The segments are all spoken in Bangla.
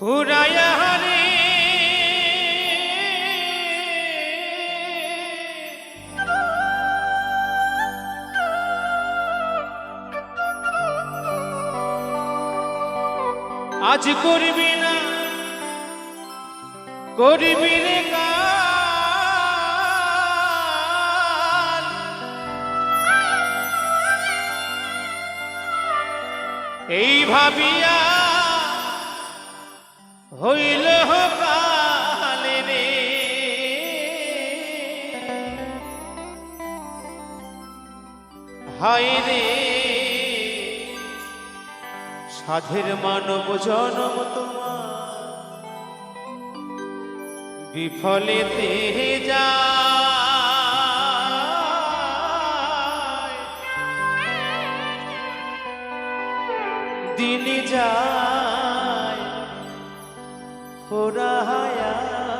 ফুরায়া হরে। আজ করবি না করবি রে এই ভাবিয়া হইল কালে রে রে সাধের মানব জনম তোমার। বিফলেতে যায় খোরাহায়া রে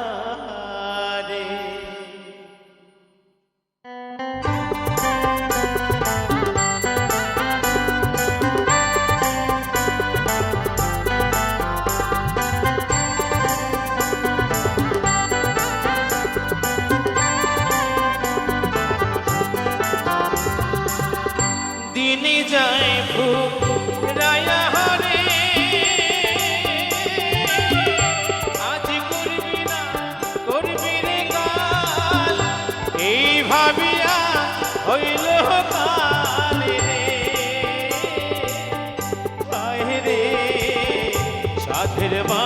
সাধের মানব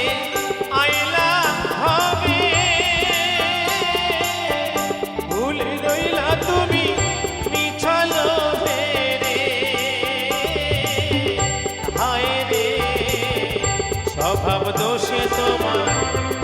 স্বভাব দোষে তোমার।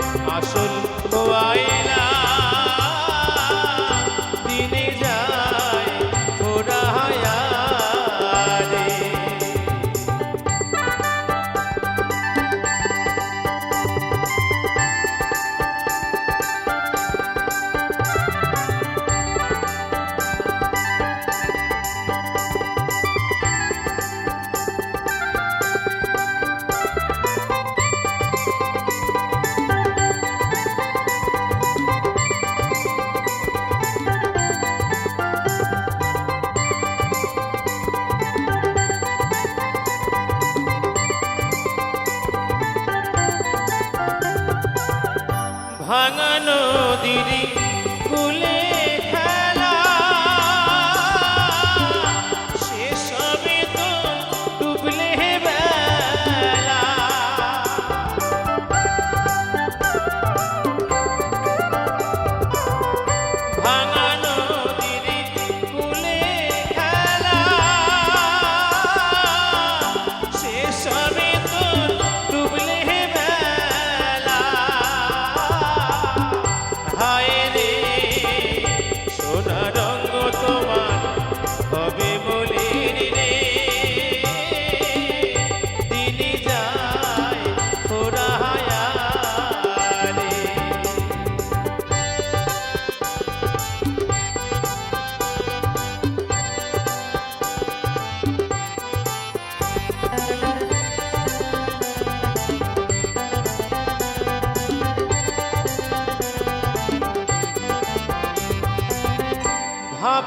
ভাঙানো দিদি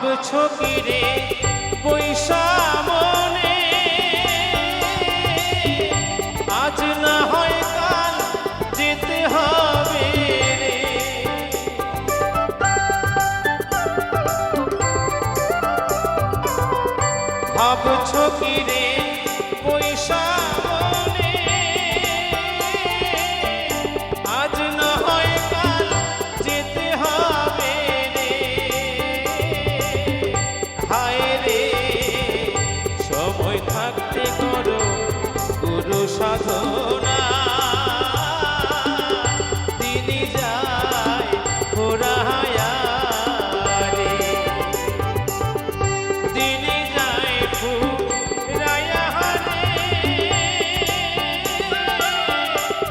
ভাবছ কি রে মনে। আজ না হবে কি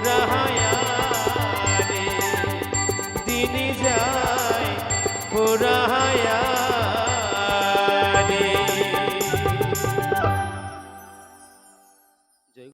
रहा